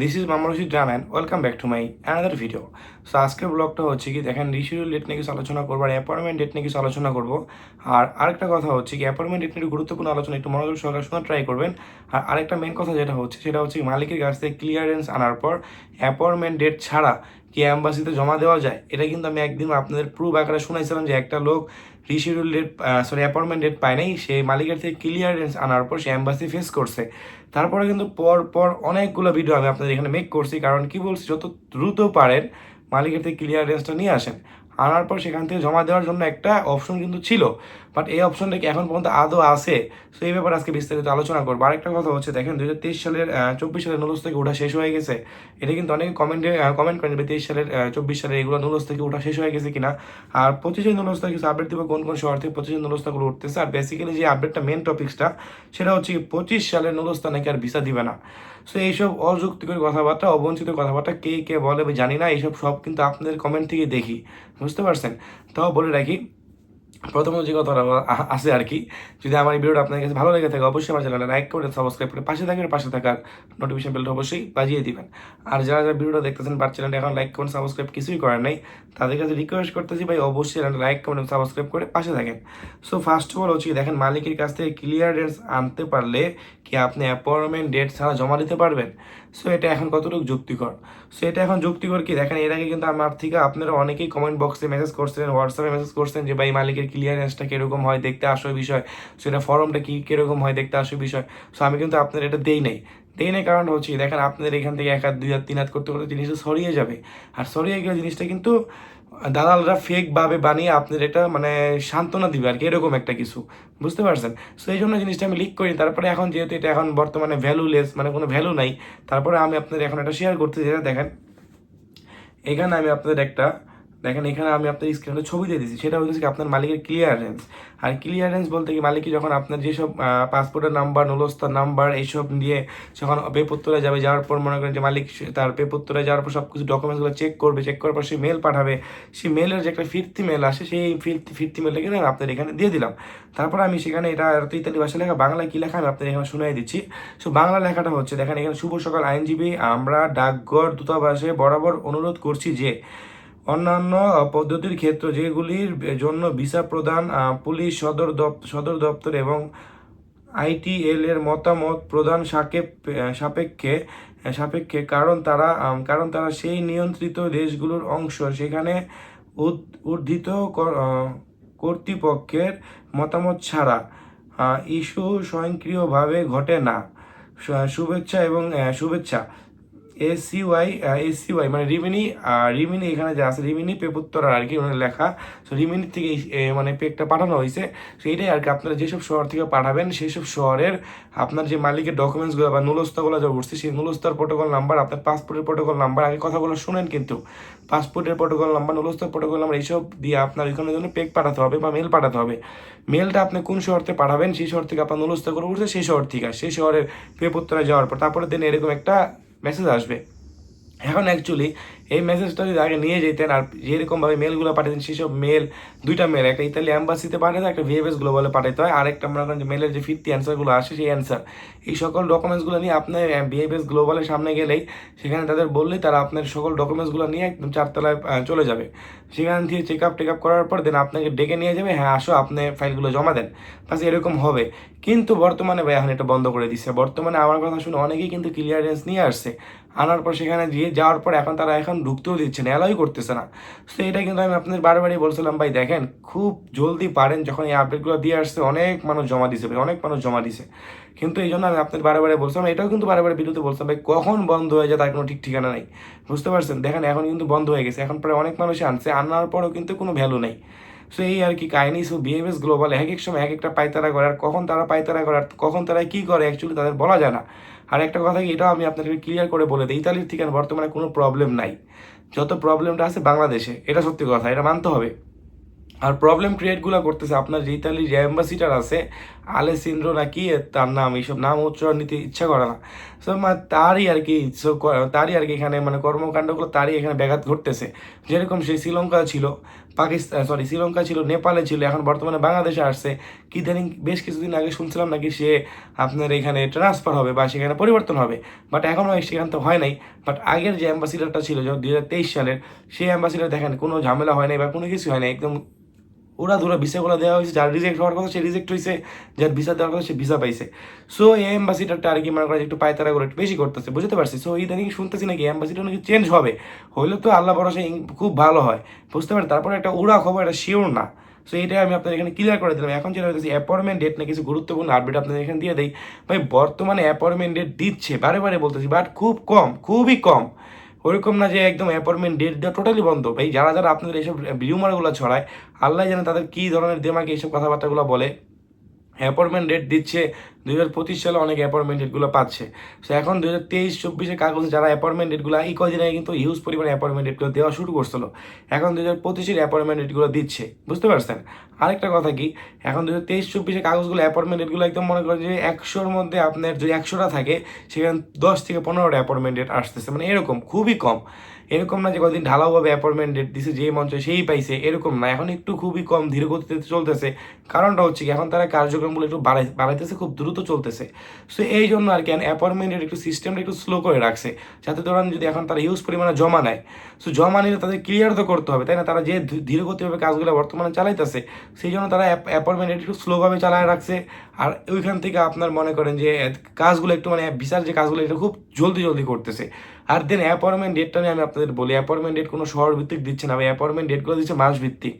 This is মামা Rashid রানান welcome back to my another video so আজকের ব্লগটা হচ্ছে কি, দেখেন রিশিডিউল ডেট নিয়ে কিছু আলোচনা করব আর অ্যাপয়েন্টমেন্ট ডেট নিয়ে কিছু আলোচনা করব। আর আরেকটা কথা হচ্ছে কি অ্যাপয়েন্টমেন্ট ডেট নিয়ে গুরুত্বপূর্ণ আলোচনা, একটু মনোযোগ সহকারে শোনার ট্রাই করবেন। আর আরেকটা মেন কথা যেটা হচ্ছে, সেটা হচ্ছে মালিকের কাছ থেকে ক্লিয়ারেন্স আনার পর অ্যাপয়েন্টমেন্ট ডেট ছাড়া কি অ্যাম্বাসিতে জমা দেওয়া যায়? এটা কিন্তু আমি একদিন আপনাদের প্রুফ আকারে শুনেছিলাম যে একটা লোক reschedule date sorry appointment date পায় নাই, সে মালিকের থেকে ক্লিয়ারেন্স আনার পর সে অ্যাম্বাসি ফেস করছে। তারপরে কিন্তু পর পর অনেকগুলো ভিডিও আমি আপনাদের এখানে মেক করছি কারণ কি বলছি যত দ্রুত পারেন মালিকের থেকে ক্লিয়ারেন্সটা নিয়ে আসেন। আনার পর সেখান থেকে জমা দেওয়ার জন্য একটা অপশন কিন্তু ছিল বাট এই অপশনটা কি এখন পর্যন্ত আদৌ আছে? সো এই ব্যাপারে আজকে বিস্তারিত আলোচনা করব। আরেকটা কথা হচ্ছে, দেখেন দু হাজার তেইশ সালের চব্বিশ সালের নুলস থেকে ওঠা শেষ হয়ে গেছে। এটা কিন্তু অনেকে কমেন্টে কমেন্ট করেন যে তেইশ সালের চব্বিশ সালের এগুলো নুলস থেকে ওঠা শেষ হয়ে গেছে কিনা। আর পঁচিশে নুলস থেকে কিছু আপডেট দিব, কোন কোন শহর থেকে পঁচিশের নুলস্তাগুলো উঠতেছে। আর বেসিক্যালি যে আপডেটটা মেন টপিক্সটা সেটা হচ্ছে পঁচিশ সালের নুলস্তা নাকি আর ভিসা দিবে না। সো এইসব অযুক্তিকর কথাবার্তা, অবঞ্চিত কথাবার্তা কে কে বলে জানি না। এইসব সব কিন্তু আপনাদের কমেন্ট থেকে দেখি। বুঝতে পারছেন? তাও বলে রাখি, প্রথম যে কথাটা আছে আর কি, যদি আমার এই ভিডিওটা আপনার কাছে ভালো লেগে থাকে, অবশ্যই আমার চ্যানেলটা লাইক করে সাবস্ক্রাইব করে পাশে থাকবেন পাশে থাকার নোটিফিকেশন বেলটা অবশ্যই বাজিয়ে দিবেন। আর যারা যারা ভিডিওটা দেখতেছেন বাট চ্যানেলটা এখন লাইক করুন সাবস্ক্রাইব কিছুই করার নাই, তাদের কাছে রিকোয়েস্ট করতেছি ভাই, অবশ্যই চ্যানেলটা লাইক করুন সাবস্ক্রাইব করে পাশে থাকেন। সো ফার্স্ট অফ অল হচ্ছে দেখেন মালিকের কাছ থেকে ক্লিয়ারেন্স আনতে পারলে কি আপনি অ্যাপয়েন্টমেন্ট ডেট ছাড়া জমা দিতে পারবেন? সো এটা এখন কতটুকু যুক্তিকর? সো এটা এখন যুক্তিকর কি? দেখেন, এর আগে কিন্তু আমার থেকে আপনারা অনেকেই কমেন্ট বক্সে মেসেজ করছেন হোয়াটসঅ্যাপে মেসেজ করছেন যে, ভাই, মালিকের ক্লিয়ারেন্সটা কীরকম হয়? দেখতে আসো বিষয়। সো এটা ফর্মটা কী কীরকম হয়? দেখতে আসো বিষয়। সো আমি কিন্তু আপনার এটা দেই নাই। দেই নাই কারণ হচ্ছে দেখেন, আপনাদের এখান থেকে এক হাত, দুই হাত, তিন হাত করতে করতে জিনিসটা সরিয়ে যাবে। আর সরিয়ে গেলে জিনিসটা কিন্তু দালালরা ফেকভাবে বানিয়ে আপনার এটা মানে সান্ত্বনা দিবে আর কি, এরকম একটা কিছু। বুঝতে পারছেন? সো এই জন্য জিনিসটা আমি লিক করি। তারপরে এখন যেহেতু এটা এখন বর্তমানে ভ্যালুলেস মানে কোনো ভ্যালু নাই, তারপরে আমি আপনাদের এখন এটা শেয়ার করতে যেটা দেখেন, এখানে আমি আপনাদের একটা দেখেন, এখানে আমি আপনার স্ক্রিনে ছবি দিয়ে দিচ্ছি সেটা হচ্ছে আপনার মালিকের ক্লিয়ারেন্স আর ক্লিয়ারেন্স বলতে কি মালিক যখন আপনার যেসব পাসপোর্টের নাম্বার নুলস্তার নাম্বার এইসব দিয়ে যখন পেপত্তরে যাবে, যাওয়ার পর মনে করেন যে মালিক তার পেপত্তরে যাওয়ার পর সব কিছু ডকুমেন্টসগুলো চেক করবে চেক করার পর সে মেল পাঠাবে। সেই মেলের যে একটা ফিরতি মেল আসে, সেই ফিরতি ফিরতি মেলটা কিন্তু আমি আপনার এখানে দিয়ে দিলাম। তারপর আমি সেখানে এটা এত ইতালি ভাষা লেখা, বাংলায় কী লেখা আমি আপনার এখানে শুনিয়ে দিচ্ছি। সো বাংলা লেখাটা হচ্ছে, দেখেন, এখানে শুভ সকাল, আইনজীবী, আমরা ডাকঘর দূতাবাসে বরাবর অনুরোধ করছি যে অন্যান্য পদ্ধতির ক্ষেত্র যেগুলির জন্য ভিসা প্রদান পুলিশ, সদর সদর দপ্তর এবং আইটিএল এর মতামত প্রদান সাপেক্ষে সাপেক্ষে কারণ তারা কারণ তারা সেই নিয়ন্ত্রিত দেশগুলোর অংশ। সেখানে উদ- উদ্ধৃত কর- কর্তৃপক্ষের মতামত ছাড়া ইস্যু স্বয়ংক্রিয়ভাবে ঘটে না। শুভেচ্ছা এবং শুভেচ্ছা। এসিওয়াই এসিওয়াই মানে রিমিনি রিমিনি এখানে যে আছে, রিমিনি, পেপুত্তরা আর কি ওখানে লেখা। সো রিমিনি থেকে মানে পেকটা পাঠানো হয়েছে। সো এটাই আর কি আপনারা যেসব শহর থেকে পাঠাবেন, সেসব শহরের আপনার যে মালিকের ডকুমেন্টসগুলো বা নুলস্তাগুলো যা উঠছে, সেই নুলস্তার প্রোটোকল নাম্বার আপনার পাসপোর্টের প্রোটোকল নাম্বার আগে কথাগুলো শুনেন কিন্তু। পাসপোর্টের প্রোটোকল নাম্বার নুলস্তার প্রোটোকল নাম্বার এইসব দিয়ে আপনার ওইখানে জন্য পেক পাঠাতে হবে বা মেল পাঠাতে হবে। মেলটা আপনি কোন শহর থেকে পাঠাবেন, সেই শহর থেকে আপনার নুলস্তা করে উঠছে, সেই শহর থেকে, সেই শহরের পেপুত্তরায় যাওয়ার পর। তারপরে দিন এরকম একটা মেসেজ আসবে। এখন অ্যাকচুয়ালি এই মেসেজটা যদি আগে নিয়ে যেতেন আর যেরকমভাবে মেলগুলো পাঠাতেন, সেসব মেল দুইটা মেল একটা ইতালি অ্যাম্বাসিতে পাঠাতে, একটা ভিএফএস গ্লোবালে পাঠাতে হয় আর একটা মনে করেন যে মেলের যে ফিফটি অ্যান্সারগুলো আসে, সেই অ্যান্সার এই সকল ডকুমেন্টসগুলো নিয়ে আপনার ভিএফএস গ্লোবালের সামনে গেলেই সেখানে তাদের বললেই তারা আপনার সকল ডকুমেন্টসগুলো নিয়ে একদম চারতলায় চলে যাবে। সেখান থেকে চেক আপ টেক আপ করার পর দেন আপনাকে ডেকে নিয়ে যাবে হ্যাঁ আসো, আপনি ফাইলগুলো জমা দেন। বাস এরকম হবে। কিন্তু বর্তমানে ভাই, এখন এটা বন্ধ করে দিচ্ছে বর্তমানে আমার কথা শুনে অনেকেই কিন্তু ক্লিয়ারেন্স নিয়ে আসছে। আনার পর সেখানে গিয়ে যাওয়ার পর এখন তারা এখন ঢুকতেও দিচ্ছে না অ্যালাউই করতেছে না। তো এটা কিন্তু আমি আপনাদের বারবারই বলছিলাম, ভাই, দেখেন, খুব জলদি পারেন যখন এই আপডেটগুলো দিয়ে আসছে, অনেক মানুষ জমা দিছে ভাই, অনেক মানুষ জমা দিছে। কিন্তু এই জন্য আমি আপনাদের বারে বলছিলাম, এটাও কিন্তু বারে বারে বিরুদ্ধে বলছিলাম, ভাই, কখন বন্ধ হয়ে যায় তার কোনো ঠিক ঠিকানা নেই? বুঝতে পারছেন? দেখেন, এখন কিন্তু বন্ধ হয়ে গেছে, এখন প্রায় অনেক মানুষ আনছে, আনার পরেও কিন্তু কোনো ভ্যালু নেই। সো এই আর কি কাহিনী সো বিহেভিয়ার্স গ্লোবাল এক এক সময় এক একটা পায়তারা করে, আর কখন তারা পায়তারা করে, আর কখন তারা কি করে অ্যাকচুয়ালি তাদের বলা যায় না। আর একটা কথা এটাও আমি আপনাদেরকে ক্লিয়ার করে বলে দিই, ইতালির থেকে বর্তমানে কোনো প্রবলেম নাই। যত প্রবলেমটা আছে বাংলাদেশে, এটা সত্যি কথা, এটা মানতে হবে। আর প্রবলেম ক্রিয়েটগুলো করতেছে আপনার যে ইতালির যে অ্যাম্বাসিডার আছে আলেসিন্দ্র না কি তার নাম, এইসব নাম উচ্চারণ নিতে ইচ্ছা করে না। সো মানে তারই আর কি তারই আর কি এখানে মানে কর্মকাণ্ডগুলো তারই এখানে ব্যাঘাত ঘটতেছে। যেরকম সেই শ্রীলঙ্কা ছিল, পাকিস্তান সরি শ্রীলঙ্কা ছিল, নেপালে ছিল, এখন বর্তমানে বাংলাদেশে আসছে। কি ইদানিং বেশ কিছুদিন আগে শুনছিলাম নাকি সে আপনার এখানে ট্রান্সফার হবে বা সেখানে পরিবর্তন হবে। বাট এখনও সেখানে তো হয় নাই। বাট আগের যে অ্যাম্বাসিডারটা ছিল দুই হাজার তেইশ সালের, সেই অ্যাম্বাসিডার দেখেন, কোনো ঝামেলা হয় নাই বা কোনো কিছু হয় নাই, একদম ওরা ধুরা ভিসাগুলো দেওয়া হয়েছে, যার রিজেক্ট হওয়ার কথা সে রিজেক্ট হয়েছে যার ভিসা দেওয়ার কথা সে ভিসা পাইছে। সো এই অ্যাম্বাসিডারটা আর কি মনে করা একটু পায়তারা করে, একটু বেশি করতেছে, বুঝতে পারছি? সো ইদানিং শুনতেছি নাকি অ্যাম্বাসিডার নাকি চেঞ্জ হবে। হইলে তো আল্লাহ ভরসা খুব ভালো হয়, বুঝতে পারি তারপরে একটা উড়া খবর, এটা শিওর না। সো এটাই আমি আপনাদের এখানে ক্লিয়ার করে দিলাম। এখন যেটা হচ্ছে অ্যাপয়েন্টমেন্ট ডেট না কিছু গুরুত্বপূর্ণ আপডেট আপনাদের এখানে দিয়ে দেয় ভাই, বর্তমানে অ্যাপয়েন্টমেন্ট ডেট দিচ্ছে, বারে বারে বলতেছি বাট খুব কম, খুবই কম। ওরকম না যে একদম অ্যাপয়েন্টমেন্ট ডেট দেওয়া টোটালি বন্ধ। ভাই, যারা যারা আপনাদের এইসব রিউমারগুলো ছড়ায়, আল্লাহ জানে তাদের কী ধরনের দেমাকে এইসব কথাবার্তাগুলো বলে। অ্যাপয়েন্টমেন্ট ডেট দিচ্ছে, দুই হাজার পঁচিশ সালে অনেক অ্যাপয়েন্টমেন্ট ডেটগুলো পাচ্ছে। সো এখন দুই হাজার তেইশ চব্বিশের কাগজে যারা অ্যাপয়েন্টমেন্ট ডেটগুলো এই কদিন আগে কিন্তু হিউজ পরিমাণে অ্যাপয়েন্টমেন্ট ডেটগুলো দেওয়া শুরু করছিল। এখন দুই হাজার পঁচিশের অ্যাপয়েন্টমেন্ট ডেটগুলো দিচ্ছে। বুঝতে পারছেন? আরেকটা কথা কি? এখন দু হাজার তেইশ চব্বিশের কাগজগুলো অ্যাপয়েন্টমেন্ট ডেটগুলো একদম মনে করেন যে একশোর মধ্যে আপনার যদি একশোটা থাকে, সেখানে দশ থেকে পনেরোটা অ্যাপয়েন্টমেন্ট ডেট আসতেছে। মানে এরকম, খুবই কম। এরকম না যে কদিন ঢালাওভাবে অ্যাপয়েন্টমেন্ট ডেট দিছে, যেই মঞ্চ সেই পাইছে, এরকম না। এখন একটু খুবই কম ধীরে গতিতে চলতেছে। কারণটা হচ্ছে কি, এখন তারা কার্যক্রমগুলো একটু বাড়াই বাড়াইতেছে, খুব দ্রুত চলতেছে। সো এই জন্য আর কি অ্যাপয়েন্টমেন্টের একটু সিস্টেমটা একটু স্লো করে রাখছে। যাতে ধরেন যদি এখন তারা হিউজ পরিমাণে জমা নেয়। সো জমা নিলে তাদের ক্লিয়ার তো করতে হবে, তাই না? তারা যে ধী- ধীরে কাজগুলো বর্তমানে চালাইতেছে, সেই জন্য তারা অ্যাপয়েন্টমেন্ট একটু স্লোভাবে চালায় রাখছে। আর ওইখান থেকে আপনার মনে করেন যে কাজগুলো একটু মানে ভিসার যে কাজগুলো, এটা খুব জলদি জলদি করতেছে। আর দেন অ্যাপয়েন্টমেন্ট ডেটটা নিয়ে আমি আপনাদের বলি অ্যাপয়েন্টমেন্ট ডেট কোনো শহর ভিত্তিক দিচ্ছে না অ্যাপয়েন্টমেন্ট ডেটগুলো দিচ্ছে মাস ভিত্তিক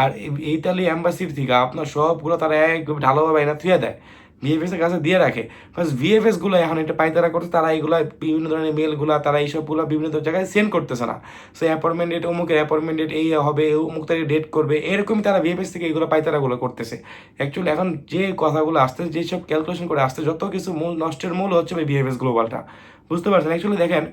আর ইতালি অ্যাম্বাসির থেকে আপনার সবগুলো তারা এক ঢালোভাবে এনে থুয়ে দেয়। ভিএফএস এর কাছে দিয়ে রাখে। ফার্স্ট ভিএফএসগুলো এখন এটা পাইতারা করছে, তারা এইগুলো বিভিন্ন ধরনের মেলগুলো তারা এইসবগুলো বিভিন্ন জায়গায় সেন্ড করতেছে না। সো অ্যাপয়েন্টমেন্ট ডেট অমুকের অ্যাপয়েন্টমেন্ট ডেট এই হবে, অমুক তারিখে ডেট করবে, এরকমই তারা ভিএফএস থেকে এগুলো পাইতারাগুলো করতেছে। অ্যাকচুয়ালি এখন যে কথাগুলো আসতে যেসব ক্যালকুলেশন করে আসতে যত কিছু মূল নষ্টের মূল হচ্ছে ভিএফএস গ্লোবালটা বুঝতে পারছেন? অ্যাকচুয়ালি দেখেন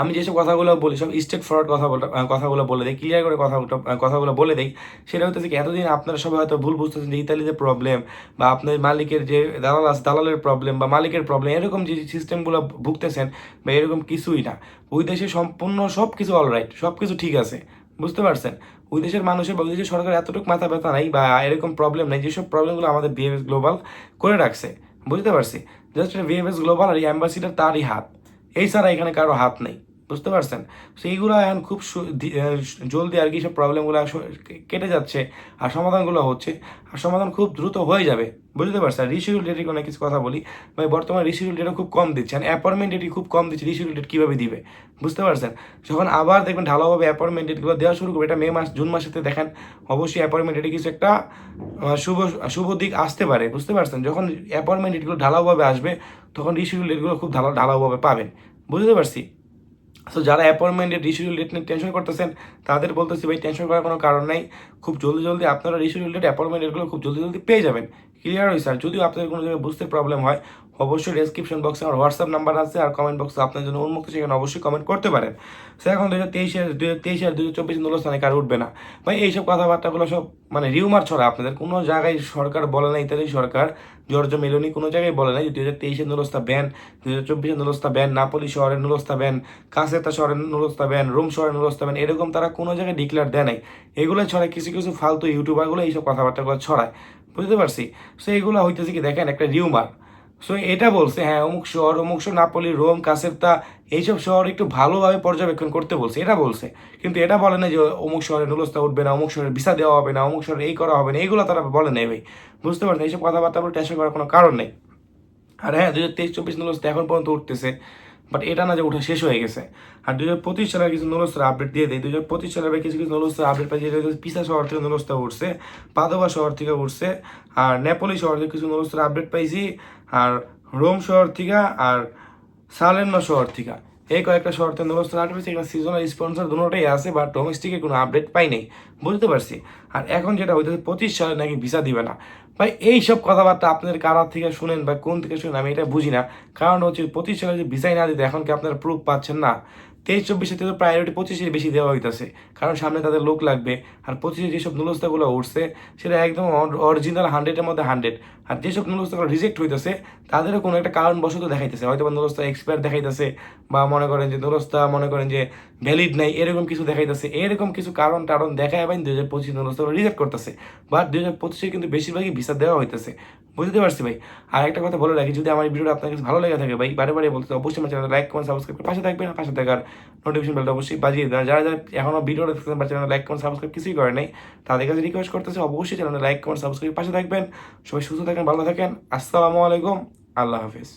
আমি যেসব কথাগুলো বলি, সব স্টেট ফরওয়ার্ড কথা কথাগুলো বলে দিই ক্লিয়ার করে কথা কথাগুলো বলে দিই, সেটা হচ্ছে কি, এতদিন আপনারা সবাই হয়তো ভুল বুঝতেছেন যে ইতালিতে প্রবলেম বা আপনার মালিকের যে দালাল আছে দালালের প্রবলেম বা মালিকের প্রবলেম এরকম যে সিস্টেমগুলো ভুগতেছেন বা এরকম কিছুই না। ওই দেশে সম্পূর্ণ সব কিছু অলরাইট সব কিছু ঠিক আছে, বুঝতে পারছেন? ওই দেশের মানুষের বা ওই দেশের সরকার এতটুকু মাথা ব্যথা নাই বা এরকম প্রবলেম নেই, যেসব প্রবলেমগুলো আমাদের বিএফএস গ্লোবাল করে রাখছে, বুঝতে পারছি? জাস্ট বিএফএস গ্লোবাল আর এই অ্যাম্বাসিডার তারই হাত। এই ছাড়া এখানে কারও হাত নেই। বুঝতে পারছেন? সেইগুলো এখন খুব জলদি আর কি সব প্রবলেমগুলো কেটে যাচ্ছে আর সমাধানগুলো হচ্ছে। আর সমাধান খুব দ্রুত হয়ে যাবে। বুঝতে পারছেন? রিশিডিউল ডেটের কোনো কিছু কথা বলি। ভাই, বর্তমানে রিশিডিউল ডেটও খুব কম দিচ্ছে। আর অ্যাপয়েন্টমেন্ট ডেটই খুব কম দিচ্ছে রিশিডিউল ডেট কীভাবে দিবে? বুঝতে পারছেন? যখন আবার দেখবেন ঢালাওভাবে অ্যাপয়েন্টমেন্ট ডেটগুলো দেওয়া শুরু করবে, এটা মে মাস, জুন মাসেতে দেখেন, অবশ্যই অ্যাপয়েন্টমেন্ট ডেটে কিছু একটা শুভ শুভ দিক আসতে পারে। বুঝতে পারছেন? যখন অ্যাপয়েন্টমেন্ট ডেটগুলো ঢালাওভাবে আসবে, তখন রিশিডিউল ডেটগুলো খুব ঢালা ঢালাওভাবে পাবেন। বুঝতে পারছি? সো যারা অ্যাপয়েন্টমেন্টের রিশিডিউল ডেট নিয়ে টেনশন করতেছেন, তাদের বলতেছি ভাই টেনশন করার কোনো কারণ নাই। খুব জলদি জলদি আপনারা রিশিডিউল ডেট অ্যাপয়েন্টমেন্ট ডেটগুলো খুব জলদি জলদি পেয়ে যাবেন। ক্লিয়ার হয়েছে? আর যদিও আপনাদের কোনো জায়গায় বুঝতে প্রবলেম হয় অবশ্যই ডেসক্রিপশন বক্সে আমার হোয়াটসঅ্যাপ নাম্বার আছে আর কমেন্ট বক্সে আপনার জন্য উন্মুক্ত, সেখানে অবশ্যই কমেন্ট করতে পারেন। সে এখন দু হাজার তেইশে দু হাজার তেইশে আর দু হাজার চব্বিশ নুলস্থানে কার উঠবে না। ভাই, এইসব কথাবার্তাগুলো সব মানে রিউমার ছড়া, আপনাদের কোনো জায়গায় সরকার বলে না ইত্যাদি সরকার জর্জ মেলোনি কোনো জায়গায় বলে না যে দুই হাজার তেইশে নুলস্তা ব্যান দুই হাজার চব্বিশে নুলস্তা ব্যান নাপলি শহরের নুলস্তা ব্যান কাসেতা শহরের নুলস্তা ব্যান রোম শহরের নুলস্তা ব্যান এরকম তারা কোনো জায়গায় ডিক্লেয়ার দেয় নাই। এগুলো ছড়ায়, কিছু কিছু ফালতু ইউটিউবারগুলো এইসব কথাবার্তাগুলো ছড়ায়। বুঝতে পারছি? সো এগুলো হইতেছে কি দেখেন, একটা রিউমার সো এটা বলছে হ্যাঁ অমুক শহর অমুক শহর, নাপলি, রোম কাসেরতা এইসব শহর একটু ভালোভাবে পর্যবেক্ষণ করতে বলছে, এটা বলছে। কিন্তু এটা বলে না যে অমুক শহরে নুলস্তা উঠবে না, অমুক শহরে ভিসা দেওয়া হবে না, অমুক শহরে এই করা হবে না এইগুলো তারা বলে নেই ভাই। বুঝতে পারছেন? এইসব কথাবার্তা বলে টেনশন করার কোনো কারণ নেই। আর হ্যাঁ দু হাজার তেইশ, চব্বিশ নুলস্তা এখন পর্যন্ত উঠতেছে, বাট এটা না যে উঠা শেষ হয়ে গেছে। আর দু হাজার পঁচিশ সালের কিছু নুলস্তার আপডেট দিয়ে দেয় দু হাজার পঁচিশ সালের কিছু কিছু নুলস্তার আপডেট পাই, যেটা পিসা শহর থেকে নুলস্তা উঠছে, পাদোবা শহর থেকে উঠছে, আর নেপোলি শহর থেকে কিছু নুলস্তার আপডেট পাইছি আর রোম শহর থেকে আর সালেন্ন শহর থেকে। এই কয়েকটা নুলস্তার আপডেট পেয়েছি এখানে সিজনাল স্পন্সর দুটোটাই আছে বাট ডোমেস্টিকের কোনো আপডেট পাই নাই, বুঝতে পারছি। আর এখন যেটা হইতেছে, পঁচিশ সালে নাকি ভিসা দিবে না। ভাই, এইসব কথাবার্তা আপনাদের কারা থেকে শুনেন বা কোন থেকে শুনেন, আমি এটা বুঝি না। কারণ হচ্ছে পঁচিশ সালে যে ভিসাই না দিতে, এখন কি আপনারা প্রুফ পাচ্ছেন না? তেইশ, চব্বিশে তো প্রায়োরিটি পঁচিশে বেশি দেওয়া হইতেছে, কারণ সামনে তাদের লোক লাগবে। আর পঁচিশে যেসব নুলস্তাগুলো উঠছে, সেটা একদম অরিজিনাল হান্ড্রেডের মধ্যে হান্ড্রেড আর যেসব নুরস্তাগুলো রিজেক্ট হইতেছে, তাদেরও কোনো একটা কারণবশত দেখাইতেছে। হয়তো বা নুরস্তা এক্সপায়ার দেখাইতেছে বা মনে করেন যে নুরস্তা মনে করেন যে ভ্যালিড নাই, এরকম কিছু দেখাইতেছে। এরকম কিছু কারণ টারণ দেখায় পাই দুই হাজার পঁচিশ নুরস্তাগুলো রিজেক্ট করতেছে। বা দুই হাজার পঁচিশে কিন্তু বেশিরভাগই ভিসা দেওয়া হইতেছে। বুঝতে পারছি ভাই? আর একটা কথা বলে রাখি, যদি আমার ভিডিওটা আপনার কাছে ভালো লেগে থাকে ভাই, বারে বারে বলতে অবশ্যই আমার চ্যানেল লাইক কমেন্ট সাবস্ক্রাইব করে পাশে থাকবেন। পাশে থাকার নোটিফিকেশন বেলটা অবশ্যই বাজিয়ে দেন। যারা যারা এখনও ভিডিওটা দেখতেছেন বা চ্যানেল লাইক কমেন্ট সাবস্ক্রাইব কিছুই করে নাই, তাদের কাছে রিকোয়েস্ট করতেছে, অবশ্যই চ্যানেলে লাইক কমেন্ট সাবস্ক্রাইব পাশে থাকবেন। সবাই সুস্থ থাকেন ভালো থাকেন। আসসালামু আলাইকুম আল্লাহ হাফিজ।